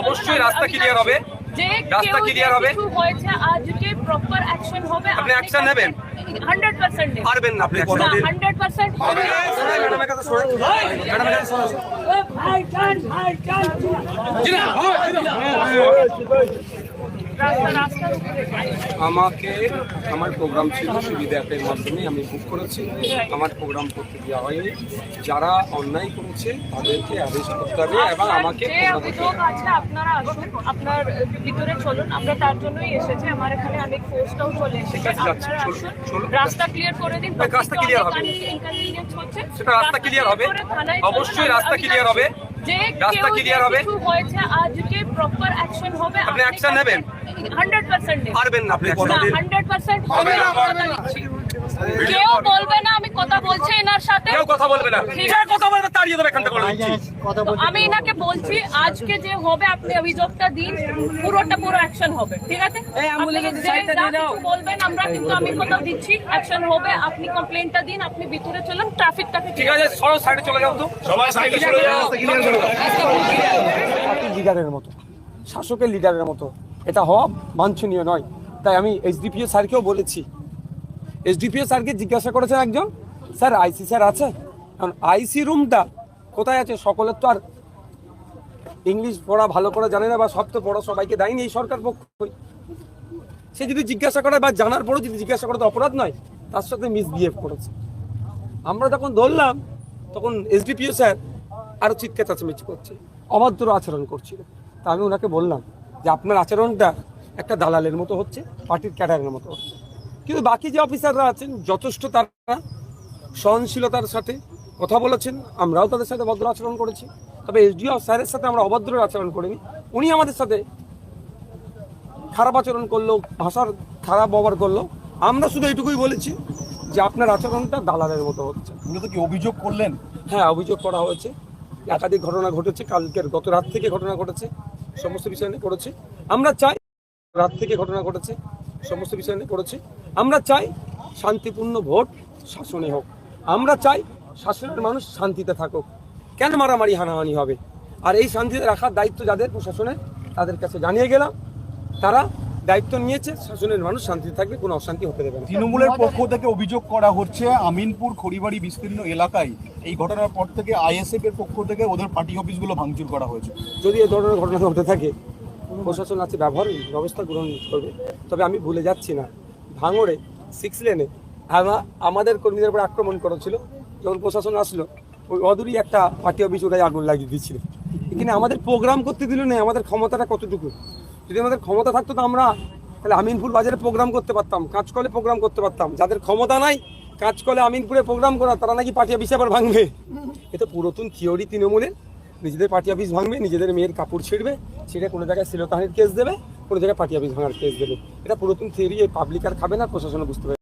অবশ্যই রাস্তা ক্লিয়ার হবে। রাস্তা ক্লিয়ার হবে। হয়েছে আজকে প্রপার অ্যাকশন হবে আপনি অ্যাকশন নেবেন? 100% পারবেন না আপনি না কোনোদিন 100% আমাকে আমার প্রোগ্রাম ছিল সুবিধা অ্যাপের মাধ্যমে আমি বুক করেছি। আমার প্রোগ্রাম করতে দেওয়া হয়নি। যারা অন্যায় করেছে তাদেরকে অ্যারেস্ট করতে হবে এবং আমাকে অভিযোগ আছে আপনারা আসুন আপনার ভিতরে চলুন আমরা তার জন্যই এসেছি। আমার এখানে অনেক চলে এসেছে। ঠিক আপনারা আসুন রাস্তা ক্লিয়ার করে দিন রাস্তা clear হবে। সেটা রাস্তা clear হবে। অবশ্যই রাস্তা ক্লিয়ার হবে। যে রাস্তা ক্লিয়ার হবে। হয়েছে আজকে প্রপার অ্যাকশন হবে আপনি অ্যাকশন নেবেন? 100% পারবেন না আপনি 100% হবে না পারবেন না। কেউ বলবে না বলছি এনার সাথে? কেউ কথা বলবে না। কে কথা বলবে তাড়িয়ে দেবে এখান থেকে আমি এনাকে বলছি আজকে যে হবে আপনি অভিযোগটা দিন পুরোটা পুরো অ্যাকশন হবে ঠিক আছে? বলবেন আমরা কিন্তু আমি কথা দিচ্ছি অ্যাকশন হবে আপনি কমপ্লেনটা দিন আপনি ভিতরে চলুন ট্রাফিকটাকে ঠিক আছে সরো সাইডে চলে যাও তো। সবাই সাইডে চলে যাও। লিডারের মতো। শাসকের লিডারের মতো। এটা হওয়া বাঞ্ছনীয় নয়। তাই আমি এসডিপিও স্যারকেও বলেছি। এসডিপিও স্যারকে জিজ্ঞাসা করেছেন একজন? স্যার, আইসি স্যার আছে? কারণ আইসি রুমটা কোথায় আছে? সকলের তো আর ইংলিশ পড়া ভালো করে জানে না বা সব তো পড়া সবাইকে দেয়নি এই সরকার পক্ষই সে যদি জিজ্ঞাসা করে বা জানার পরও যদি জিজ্ঞাসা করে তো অপরাধ নয়, তার সাথে মিসবিহেভ করেছে। আমরা যখন ধরলাম, তখন এসডিপিও স্যার আরও চিৎকার চাচামেচি করছে, অভদ্র আচরণ করছিল। তা আমি ওনাকে বললাম যে আপনার আচরণটা একটা দালালের মতো হচ্ছে, পার্টির ক্যাডারের মতো হচ্ছে। কিন্তু বাকি যে অফিসাররা আছেন, যথেষ্ট তারা সহনশীলতার সাথে কথা বলেছেন আমরাও তাদের সাথে ভদ্র আচরণ করেছি। তবে এসডিও স্যারের সাথে আমরা অভদ্র আচরণ করিনি। উনি আমাদের সাথে খারাপ আচরণ করল ভাষার খারাপ ব্যবহার করল। আমরা শুধু এইটুকুই বলেছি যে আপনার আচরণটা দালালের মতো হচ্ছে। মূলত কি অভিযোগ করলেন? হ্যাঁ অভিযোগ করা হয়েছে। একাধিক ঘটনা ঘটেছে কালকের গত রাত থেকে ঘটনা ঘটেছে সমস্ত বিষয় নিয়ে করেছে আমরা চাই রাত থেকে ঘটনা ঘটেছে সমস্ত বিষয় নিয়ে করেছে আমরা চাই শান্তিপূর্ণ ভোট শাসনে হোক। আমরা চাই শাসনের মানুষ শান্তিতে থাকুক। কেন মারামারি হানাহানি হবে? আর এই শান্তিতে রাখার দায়িত্ব যাদের প্রশাসনে তাদের কাছে জানিয়ে গেলাম তারা দায়িত্ব নিয়েছে শাসনের মানুষ শান্তিতে থাকবে কোনো অশান্তি হতে দেবে না। তৃণমূলের পক্ষ থেকে অভিযোগ করা হচ্ছে আমিনপুর খড়িবাড়ি বিস্তীর্ণ এলাকায় এই ঘটনার পর থেকে আইএসএফ এর পক্ষ থেকে ওদের পার্টি অফিসগুলো ভাঙচুর করা হয়েছে। যদি এ ধরনের ঘটনা ঘটে থাকে প্রশাসন আছে ব্যবহার ব্যবস্থা গ্রহণ করবে। তবে আমি ভুলে যাচ্ছি না ভাঙড়ে সিক্স লেনে আমাদের কর্মীদের উপর আক্রমণ করেছিল। যখন প্রশাসন আসলো, ওই অদূরই একটা পার্টি অফিস ওটাই আগুন লাগিয়ে দিয়েছিল। এখানে আমাদের প্রোগ্রাম করতে দিল না, আমাদের ক্ষমতাটা কতটুকু? যদি আমাদের ক্ষমতা থাকতো তো আমরা তাহলে আমিনপুর বাজারে প্রোগ্রাম করতে পারতাম, কাঁচকলে প্রোগ্রাম করতে পারতাম। যাদের ক্ষমতা নাই, কাঁচকলে আমিনপুরে প্রোগ্রাম করা, তারা নাকি পার্টি অফিসে আবার ভাঙবে। এটা পুরাতন থিওরি তৃণমূলের। নিজেদের পার্টি অফিস ভাঙবে, নিজেদের মেয়ের কাপড় ছিঁড়বে, ছিঁড়ে কোনো জায়গায় শ্লীলতাহানির কেস দেবে, কোনো জায়গায় পার্টি অফিস ভাঙার কেস দেবে। এটা পুরাতন থিওরি পাবলিক আর খাবে না প্রশাসন বুঝতে পারবে